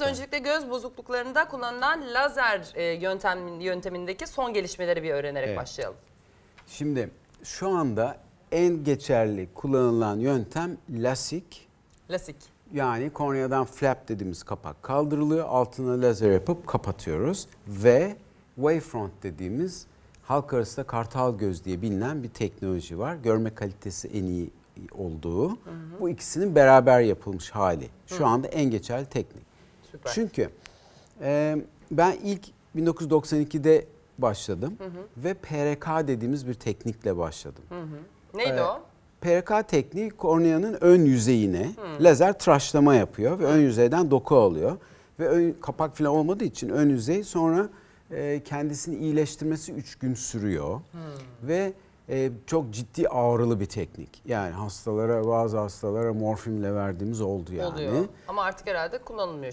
Öncelikle göz bozukluklarında kullanılan lazer e, yöntem, yöntemindeki son gelişmeleri bir öğrenerek Evet. başlayalım. Şimdi şu anda en geçerli kullanılan yöntem lasik. Lasik. Yani korneadan flap dediğimiz kapak kaldırılıyor. Altına lazer yapıp kapatıyoruz. Ve wavefront dediğimiz halk arasında kartal göz diye bilinen bir teknoloji var. Görme kalitesi en iyi olduğu. Bu ikisinin beraber yapılmış hali. Şu anda en geçerli teknik. Süper. Çünkü e, ben ilk 1992'de başladım ve PRK dediğimiz bir teknikle başladım. Neydi Evet. o? PRK tekniği korneanın ön yüzeyine lazer tıraşlama yapıyor ve ön yüzeyden doku alıyor. Ve ön, kapak falan olmadığı için ön yüzey sonra e, kendisini iyileştirmesi 3 gün sürüyor. Ve e, çok ciddi ağrılı bir teknik. Yani hastalara bazı hastalara morfinle verdiğimiz oldu yani. Oluyor. Ama artık herhalde kullanılmıyor şu